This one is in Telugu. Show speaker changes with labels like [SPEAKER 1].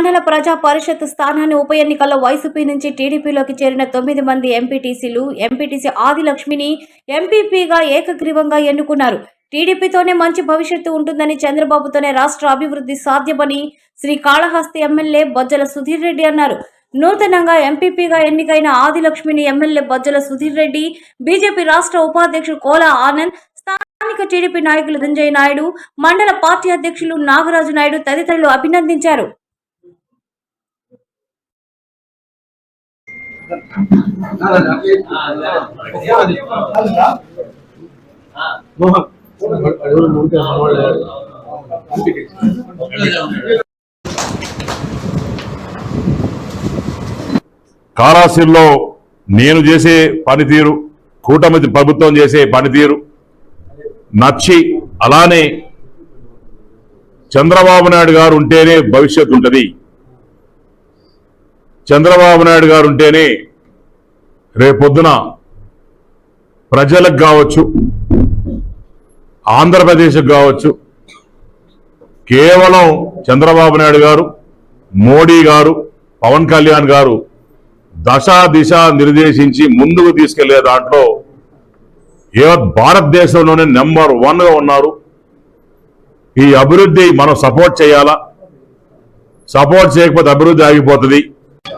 [SPEAKER 1] మండల ప్రజా పరిషత్ స్థానాన్ని ఉప ఎన్నికల్లో వైసీపీ నుంచి టీడీపీలోకి చేరిన తొమ్మిది మంది ఎంపీటీసీలు ఎంపీటీసీ ఆదిలక్ష్మిని ఎంపీపీగా ఏకగ్రీవంగా ఎన్నుకున్నారు. టీడీపీతోనే మంచి భవిష్యత్తు ఉంటుందని చంద్రబాబుతోనే రాష్ట్ర అభివృద్ధి సాధ్యమని శ్రీ కాళహస్తి ఎమ్మెల్యే బొజ్జల సుధీర్ రెడ్డి అన్నారు. నూతనంగా ఎంపీపీగా ఎన్నికైన ఆదిలక్ష్మిని ఎమ్మెల్యే బొజ్జల సుధీర్ రెడ్డి బీజేపీ రాష్ట్ర ఉపాధ్యక్షుడు కోలా ఆనంద్ స్థానిక టీడీపీ నాయకులు ధంజయ్ నాయుడు మండల పార్టీ అధ్యక్షులు నాగరాజు నాయుడు తదితరులు అభినందించారు.
[SPEAKER 2] కాళాశ్రీలో నేను చేసే పనితీరు కూటమి ప్రభుత్వం చేసే పనితీరు నచ్చి అలానే చంద్రబాబు నాయుడు గారు ఉంటేనే భవిష్యత్తు ఉంటుంది. చంద్రబాబు నాయుడు గారు ఉంటేనే రేపొద్దున ప్రజలకు కావచ్చు ఆంధ్రప్రదేశ్కి కావచ్చు కేవలం చంద్రబాబు నాయుడు గారు మోడీ గారు పవన్ కళ్యాణ్ గారు దశ దిశ నిర్దేశించి ముందుకు తీసుకెళ్ళే దాంట్లో యావత్ భారతదేశంలోనే నెంబర్ వన్గా ఉన్నారు. ఈ అభివృద్ధి మనం సపోర్ట్ చేయాలా? సపోర్ట్ చేయకపోతే అభివృద్ధి ఆగిపోతుంది.